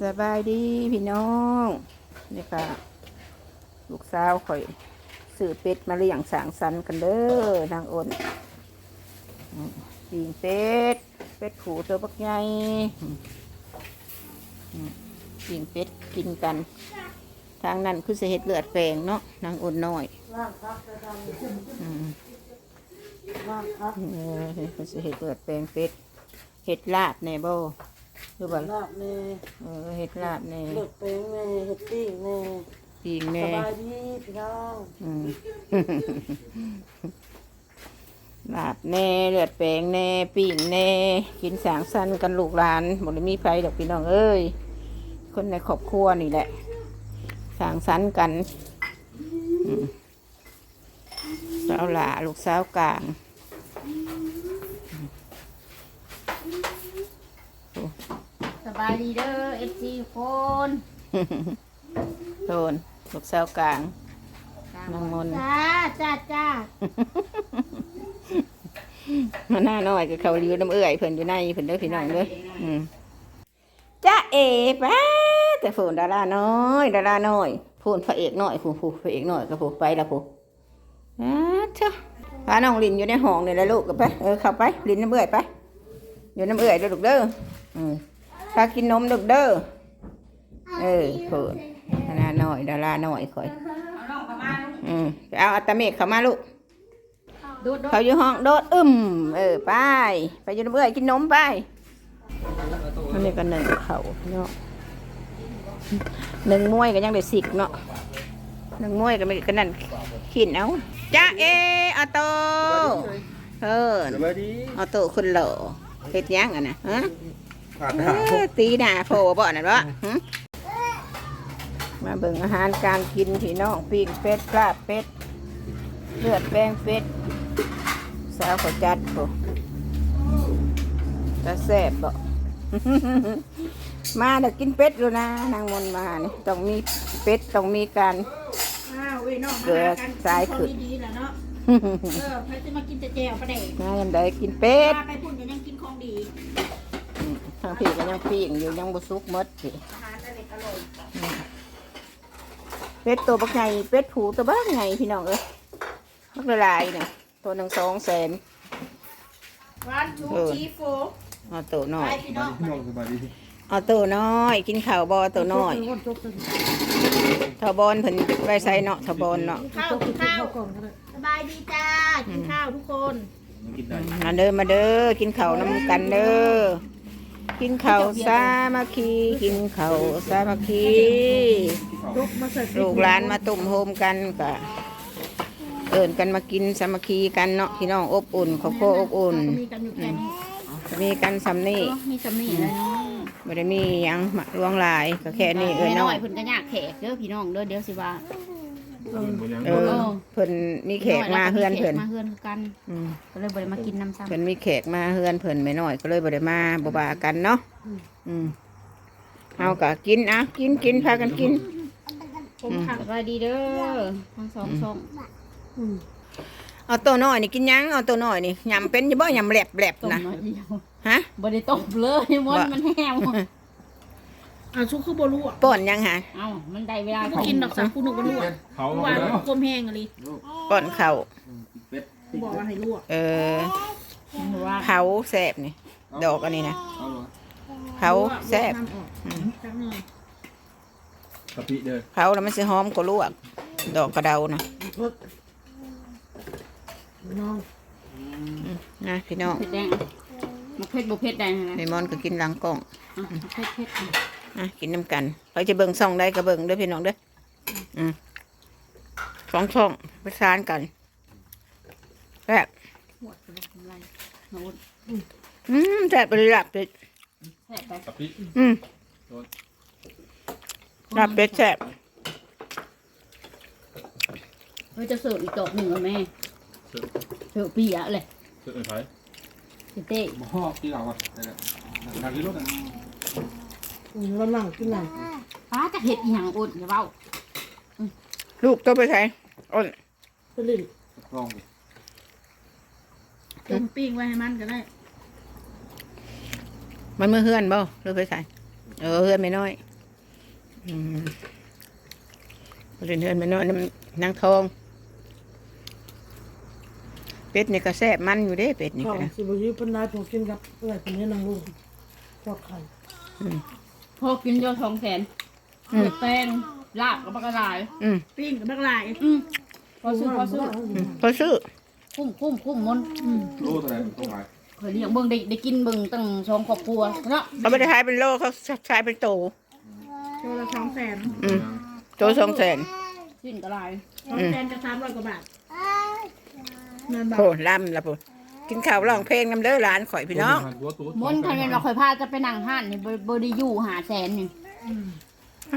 สบายดีพี่น้องนี่ค่ะ ลูกสาวข่อยสื่อเป็ดมาเลี้ยงสางสรรค์กันเด้อนางอ้นอืมปิงเป็ด เป็ดผูตัวบักใหญ่อืมอืมปิงเป็ดกินกัน ทางนั้นคือเสเห็ดเลือดแปลงเนาะนางอ้นน้อยเออเสเห็ดเลือดแปลงเป็ดเห็ดลาบแน่บ่ หรือว่าลาบเน่เออเห็ดลาบแน่เลือดเป็นเน่เห็ดปิ้งเน่ปิงสแน่บายดีพี่น้องอืม ลาบแน่เลือดแปลงแน่ปิ่งแน่ กินสางสั้นกันลูกหลานบ่ได้มีไฟดอกพี่น้องเอ้ย คนในครอบครัวนี่แหละ สางสรรค์กันอืมสาวหลาลูกสาวกลาง บายดีเด้อเอฟซีคนโดนลูกสาวกลางน้องมนต์จ้าจ้าจ้ามาหน้าน้อยก็เขาอยู่น้ำเอื่อยเพิ่นอยู่ในเพิ่นเด้อพี่น้องเด้ออืมจ้าเอ๋ป้าแต่ฝนดาราน้อยดาราน้อยพูนพระเอกน้อยผู้ผู้พระเอกน้อยก็ผู้ไปละผู้อ้าเจ้าพาน้องลินอยู่ในห้องนี่แหละลูกก็ไปเออเข้าไปลินน้ำเอื่อยไปอยู่น้ำเอื่อยเด้อลูกเด้ออืม พากินนมลูกเด้อ เออเพิ่นดาราน้อยดาราน้อยคอย เอาน้องเข้ามาอืมไปเอาอัตเมฆเข้ามาลูก ดูดดูเขาอยู่ห้องโดดอึมเออไปไปอยู่น้ำเบื่อยกินนมไปอันนี้ก็หนึ่งเขาเนาะหนึ่งมวยก็ยังได้สิกเนาะหนึ่งมวยก็ไม่ก็นั่นขินเอาจ้าเอออโตเออสวัสดีออโตคนหล่อเฮ็ดหยังอะนะฮะ ผ่านเอหาอตีหน้าโผล่บ่นั่นวะหึมาเบิ่งอาหารการกินพี่น้องปิ้งเป็ดปลาบเป็ด เลือดแป้งเป็ด สาวเขาจัดบ่จะแซ่บบ่ มาเดี๋ยวกินเป็ดดูนะนางมนต์มานี่ต้องมีเป็ดต้องมีการ อ้าวเว้ยน้องเกลือสายขึ้นดีๆแหละเนาะ เออใครจะมากินแต่แจวประเดี๋ยวมายังได้กินเป็ด พาไปพุ่นก็ยังกินของดีทางพี่ก็ยังปิ้งอยู่ยังบ่สุกหมดสิอาหารอร่อยอร่อยเป็ดตัวบักไงเป็ดผูตัวบักไงพี่น้องเอ้ยบักละลายเนี่ยตัวหนึ่งสองแสนร้านชูเออชีโฟเอาตัวน้อไปยพี่น้องพี่น้องสบายดีเอาตัวน้อย กินข้าวบ่ตัวน้อยคนจกจนทบอนเพิ่นไว้ใส่เนาะทบอนเนาะข้าวจกกินข้าข้าววก่อนก็ได้สบายดีจ้ากินข้าวทุกคนกินได้มาเด้อมาเด้อกินข้าวน้ำกันเด้อ กินข้าวสามัคคีกินข้าวสามัคคีจกมาใส่ลูกหลานมาตุ่มโฮมกันก็เอินกันมากินสามัคคีกันเนาะพี่น้องอบอุ่นครอบครัวอบอุ่นก็มีกันอยู่แค่นี้มีกันสำนี่เนาะมีสำนีเลยเนาะไม่ได้มีหยังมาล่วงหลายก็แค่นี้เอินแม่น้เนาะอยเพิ่นก็ยากแขกเด้อพี่น้องเด้อเดี๋ยวสิว่า เออเพิ่นมีแขกมาเฮือนเพิ่นมาเฮือนคือกันอืมก็เลยบ่ได้มากินน้ำซ้ำเพิ่นมีแขกมาเฮือนเพิ่นไม่น้อย ก็เลยบ่ได้มาบ่บากันเนาะอืมเอาก็กินอะกินกินพากันกินผมขับสบายดีเด้อทั้งสองช่องอืมเอาตัวน้อยนี่กินหยังเอาตัวน้อยนี่ยำเป็นอยี่บ่ยำแหลบแหลบต้มนะน้อยเดียวฮะบ่ได้ต้มเลยมันบ่มันแห้ง อะชุกคือบ่รู้อะป้อนหยังฮะเอ้ามันได้เวลาบ่กินดอกสักกูนึกว่ารู้อะเขาเมื่อวานกลมแห้งอะไรป้อนข้าวเป็ดบอกว่าให้รู้อะเออว่าเผาแซ่บนี่ ดอกอันนี้นะเอาเหรอเผาแซ่บน้ำออกจักหน่อยกะปิเด้อเผาแล้วมันสิหอมกว่าลวก ดอกกระเดานะเพิ่มน้องนะพี่น้องเผ็ดแดงมันเผ็ดบ่เผ็ดแดงนะเมมอนก็กินหลังกล้องอะเผ็ดเผ็ด อะนะกินน้ำกันเราจะเบิ่งซ่องได้ก็เบิ่งเด้อพี่น้องเด้ออืมสองช่องประสานกันแซ่บหัวจะลงกำไรโน้ตอืมแซ่บไปเลยลับเป็ดแซ่บไปกะปิอืมลับเป็ดแซ่บเฮ้ยจะเสิร์ฟอีกดอกหนึ่งแล้วแม่เสิร์ฟปีอะเลยเสือไผ่เต้ หม้อกี่เหล่าอะได้แล้วทางที่รถอะ อืมแล้วนั่งกินหนังป้าจะเห็ดอีหยังอุ่นอย่าเว้าลูกตัวไปใส่อ้นไปลิ้นลองต้มปิ้งไว้ให้มันก็ได้มันมือเฮือนบ่หรือไปใส่เเออเฮือนไม่น้อย อืมเรือนเฮือนไม่น้อยนั่นมันนางทอง เป็ดนี่ก็แซ่บมันอยู่เด้เป็ดนี่ข้าวก็นะสิบยี่เป็นนายผมกินกับอะไรเป็นนี้นางลูกทอดไข่ พอกินเยอะท้องแขนเดือดแป้งลาบกับปลากระไรอืมปิ้งกับบักลายอืมพอซื้อพอซื้ออืมพอซื้อคุ้มคุ้มคุ้มมนรู้ตัวไหนต้องขายเคยเลี้ยงเบิ่งได้ได้กินเบิ่งตั้งสองครอบครัวเนาะเขาไม่ได้ขายเป็นโลเขาขายเป็นโตตัวละสองแสนอืมโตสองแสนสิ้นกระไรสองแสนจะสามร้อยกว่าบาทเงินบาทโหล่ำละปุ๊ กินข้าวร้องเพลงน้ำเด้อหลานข่อยพี่น้องมนคันเป็นเราคอยพาจะไปนั่งห้านนี่บ่บ่ได้อยู่หาแสนนี่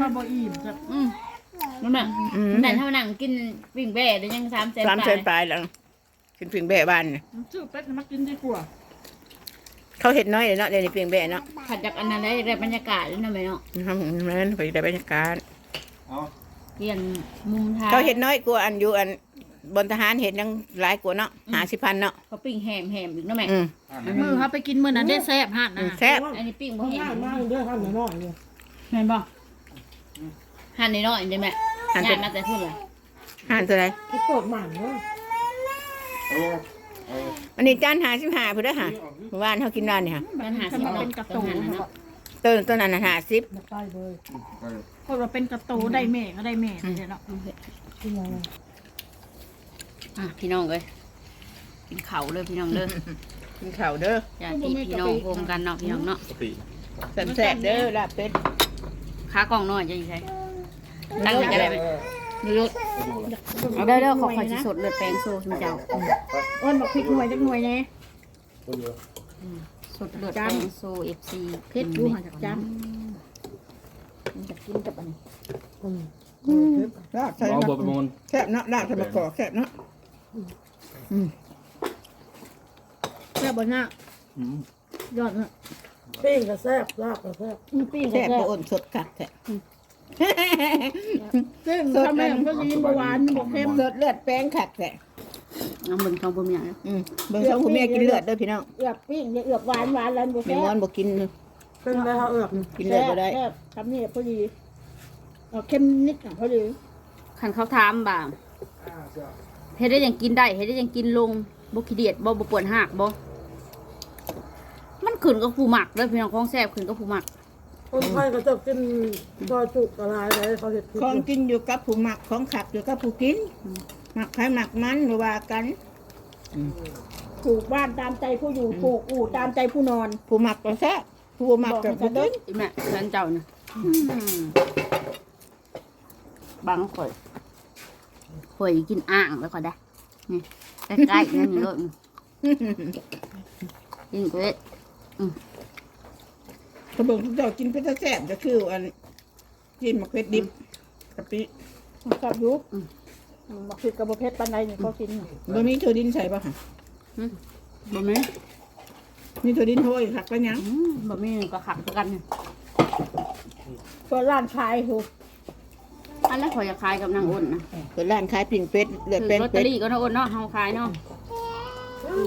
ข้าวบะอิ่มครับอืมนั่นแหละอืมแต่ถ้ามานั่งกินวิ่งแบ่ได้ยังสามแสนสามแสนปลายแล้วกินเพียงแบ่บ้านน่ะซื้อเป็ดมากินดีกว่าเขาเห็ดน้อยเลยเนาะเดี๋ยวนี้เพียงแบ่เนาะผัดจากอันนั้นได้ได้บรรยากาศแล้วนะแม่เนาะทำนั้นไปได้บรรยากาศเอาเปลี่ยนมุมทางเขาเห็ดน้อยกว่าอันอยู่อัน บนทหารเห็ดยังหลายกว่าเนาะหาสิพันเนาะเขาปิ้งแหมแหมอีกเนาะแม่อืมอ่านมือเขาไปกินมื้อนั้นได้แซ่บฮะนะแซ่บอันนี้ปิ้งบ่เขาแหง่ายมมากเลยหั่นน้อยๆเลยแม่นบ่หั่นน้อยๆได้แม่หั่นย่าเป็นนมาแต่พุ่นเลยหันตัวไหนเขาเปิดหมันเนาะเอาเอาอันนี้จานหาสิบหาเพื่อหาเมื่อวานเขากินร้านนี่ค่ะปัญหาสิมันเนาะเป็นกระตูปัญหาเนาะต้นต้นนั้นน่ะหาสิบมาใต้เลยไปเพราะว่าเป็นกระตูได้แม่ก็ได้แม่เลยเนาะกิน อะไรอะพี่น้องเอ้ยกินข้าวเลยพี่น้องเด้อกินข้าวเด้ออย่าตีพี่น้องโฮมกันเนาะพี่น้องเนาะสติแซ่บๆเด้อลาบเป็ดขากล้องน้อยจะอยู่ไสตั้งจะได้ไปนี่ลูกเอาเด้อเด้อขอขอสิสดเลือดแปลงโซ่ชิมเจ้าอ้นบอกพริกหน่วยจักหน่วยแน่สดเลือดแปลงโซ่ FC เผ็ดอยู่ห่างจากจานมันจะกินกับอันนี้ลาบใส่เอามะบทประมวลแซ่บเนาะลาบใส่มะกอกแซ่บเนาะ แซ่บบนหน้าอืมยอดเนาะปิ้งก็แซ่บลาบก็แซ่บปิ้งก็แซ่บแซ่บ่บอ่อนสดกัดแท้ซึ่งทำแม่ก็จะยินหวานบอกเค็มสดเลือดแป้งขัดแท้เอาเบิ่งทองบ่มีหยังนะอืมเบิ่งสองผู้แม่กินเลือดเด้อพี่น้องเอือบปิ้งอย่าเอือบหวานหวานแล้วบ่แม่แซ่ม้อนบบ่กินเป็นไรเขาเอือบกินเลือดบ่ได้ แซ่บทำนี่พอดีเอาเค็มนิดหน่อยพอดีคันเขาถามบ่า เฮ็ดได้ยังกินได้เฮ็ดได้ยังกินลงบ่ขี้เดียดบ่บ่ปวดหักบ่มันขึ้นกับผู้หมักเด้อพี่น้องของแซ่บขึ้นกับผู้หมัก คนไทยก็จะกินซอยจุกอะไรอะไรเขาเห็ดของกินอยู่กับผู้หมักของขับอยู่กับผู้กินหมักใครหมักมันหรือว่ากันปลูกบ้านตามใจผู้อยู่ปลูกอู่ตามใจผู้นอน ผู้หมักก็แซ่บผู้บ่หมักก็บ่กินอีแม่เชิญเจ้านะบังข่อย ข่อยกินอ่างแล้วก็ได้นี่ใกล้ๆนั่นนี่เลยกินเว้ยเขาบอกเจ้ากินเป็ดแซ่บก็คืออันกินมะเขือดิบกะปิกับยุบบักผิดกับบักเพชรปันใดนี่ยเขากินน่ะบ่มีถั่วดินใส่ป่ะค่ะบ่แม่มีถั่วดินโหยผักก็ยังอืมบ่ก็ขักกันตัวร้านชายหู อันนั้นข่อยจะขายกับนางอ้นนะเปิดร้านขายปิ้งเป็ดเลือดถือแป้งลอตเตเป็อดรี่ก็นางอ้นเนาะเฮาขายเนาะ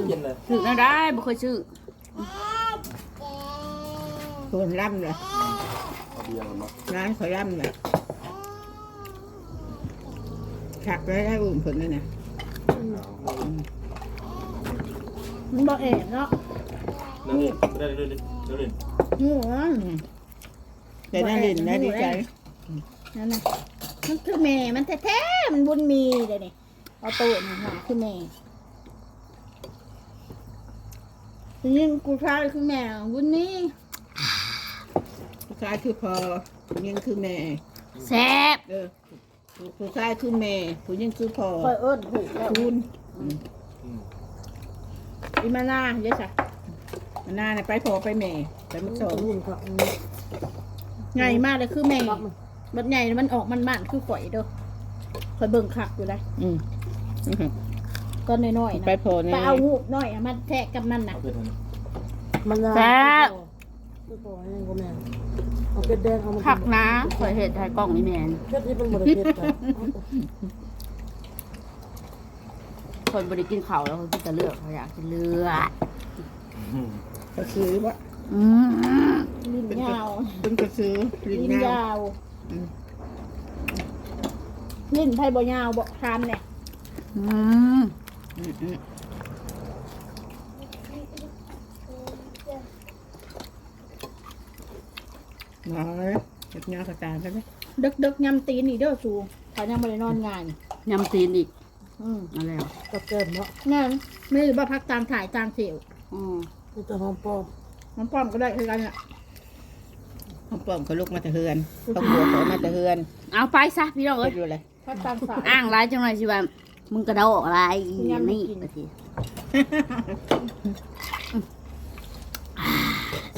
เย็นเลยถือนะได้บ่เคยซื้อคนร่ำเลยเอาเบียร์มา ร้านขอยร่ำเลยขักแล้วได้อุ่นผลเลยนะมันบอกเอ๋เนาะนั่งได้เลยเลยเลยหัวแต่น่าเล่นน่าดีใจนั่นน่ะ มันคือแม่ มันแท้ๆมันบุญมีเดี๋ยวนี้เอาตัวนี่หาคือแม่ทีนี้กูชายคือแม่บุญมีผู้ชายคือพอผู้หญิงคือแม่แซ่บเออผู้ผู้ชายคือแม่ผู้หญิงคือพอคอยเอิ้นถูกแล้วคูณอีมานาเยอะจ้ะมันน่าน่ะไปพอไปแม่แต่มันสองใหญ่มากเลยคือแม่ บัดใหญ่มันออกมันมันคือข่อยเด้อข่อยเบิ่งคักอยู่เลยอืมอื้อหือก็น้อยๆนะไปพอเนี่ยไปเอาหูบน้อยอะมันแทะกับมันน่ะเอาเป็นมันแซ่บ ไม่พอให้ก็แม่เอาเป็ดแดงเอามาผักนะข่อยเฮ็ดให้กล้องนี่แม่นเพชรที่เป็นบริเพชรคนบ่ได้กินข้าวแล้วเขากินแต่เลือดเขาอยากกินเลือดก็คือว่าอืมลิ้นยาวเป็นกระซื้อลิ้ลิ้นนยายาววอืม ลิ้นไพ่บ่ยาวบ่ทานเนี่ยอืมอืมอืมน้อยเก็บยากระจายไปไหมดึกดึกๆยำตีนนี่เด้อสูถ้ายังไม่ได้นอนงาน ยำตีนอีกอืมเอาแล้วก็เกินเนาะนั่นไม่ได้บ่พักตามถ่ายตามเสียวอืมแต่หอมปอมหอมปอมก็ได้คือกันอะห้อง ปลอมเขาลูกมาแตะเฮือนห้องบัวเขามาแตะเฮือนเอาไปซะพี่น้องเอ้เอ้ยยดูเลยพักตามสายอ้างร้ายจังเลยสิว่ามึงกระเดาออกอะไรอียังไม่นี่กินนาที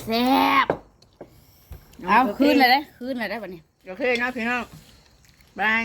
แซ่บเอาคืนเลยได้คืนเลยได้ปะเนี่ยโอเคเนาะพี่น้องบาย